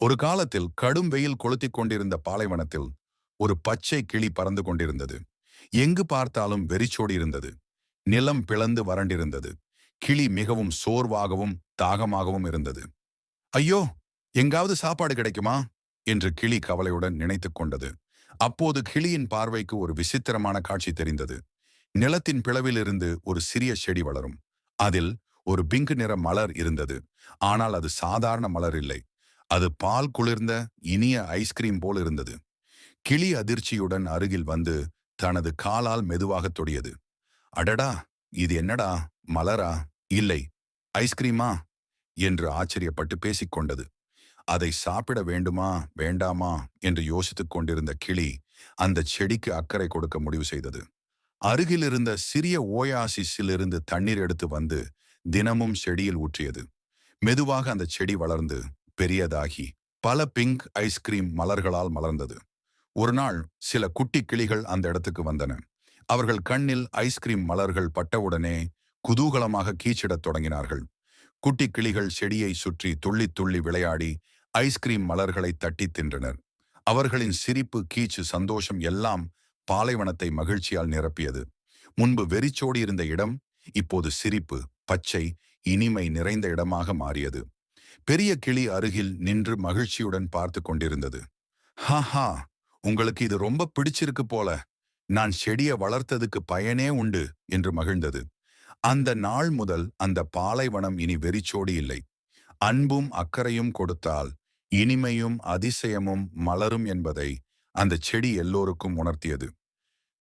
ஒரு காலத்தில் கடும் வெயில் கொளுத்திக் கொண்டிருந்த பாலைவனத்தில் ஒரு பச்சை கிளி பறந்து கொண்டிருந்தது. எங்கு பார்த்தாலும் வெறிச்சோடி இருந்தது. நிலம் பிளந்து வறண்டிருந்தது. கிளி மிகவும் சோர்வாகவும் தாகமாகவும் இருந்தது. ஐயோ எங்காவது சாப்பாடு கிடைக்குமா? என்று கிளி கவலையுடன் நினைத்துக் கொண்டது. அப்போது கிளியின் பார்வைக்கு ஒரு விசித்திரமான காட்சி தெரிந்தது. நிலத்தின் பிளவிலிருந்து ஒரு சிறிய செடி வளரும். அதில் ஒரு பிங்கு நிற மலர் இருந்தது. ஆனால் அது சாதாரண மலர் இல்லை. அது பால் குளிர்ந்த இனிய ஐஸ்கிரீம் போல் இருந்தது. கிளி அதிர்ச்சியுடன் அருகில் வந்து தனது காலால் மெதுவாக தொடியது. அடடா இது என்னடா மலரா இல்லை ஐஸ்கிரீமா என்று ஆச்சரியப்பட்டு பேசிக்கொண்டது அதை சாப்பிட வேண்டுமா வேண்டாமா என்று யோசித்துக் கொண்டிருந்த கிளி அந்த செடிக்கு அக்கறை கொடுக்க முடிவு செய்தது. அருகில் இருந்த சிறிய ஓயாசிஸிலிருந்து தண்ணீர் எடுத்து வந்து தினமும் செடியில் ஊற்றியது. மெதுவாக அந்த செடி வளர்ந்து பெரியதாகி பல பிங்க் ஐஸ்கிரீம் மலர்களால் மலர்ந்தது. ஒரு நாள் சில குட்டி கிளிகள் அந்த இடத்துக்கு வந்தன. அவர்கள் கண்ணில் ஐஸ்கிரீம் மலர்கள் பட்டவுடனே குதூகலமாக கீச்சிடத் தொடங்கினார்கள். குட்டி கிளிகள் செடியை சுற்றி துள்ளி துள்ளி விளையாடி ஐஸ்கிரீம் மலர்களை தட்டி தின்றனர். அவர்களின் சிரிப்பு கீச்சு சந்தோஷம் எல்லாம் பாலைவனத்தை மகிழ்ச்சியால் நிரப்பியது. முன்பு வெறிச்சோடி இருந்த இடம் இப்போது சிரிப்பு பச்சை இனிமை நிறைந்த இடமாக மாறியது. பெரிய கிளி அருகில் நின்று மகிழ்ச்சியுடன் பார்த்து கொண்டிருந்தது. ஹா உங்களுக்கு இது ரொம்ப பிடிச்சிருக்கு போல. நான் செடியை வளர்த்ததுக்கு பயனே உண்டு என்று மகிழ்ந்தது. அந்த நாள் முதல் அந்த பாலைவனம் இனி வெறிச்சோடி இல்லை. அன்பும் அக்கறையும் கொடுத்தால் இனிமையும் அதிசயமும் மலரும் என்பதை அந்த செடி எல்லோருக்கும் உணர்த்தியது.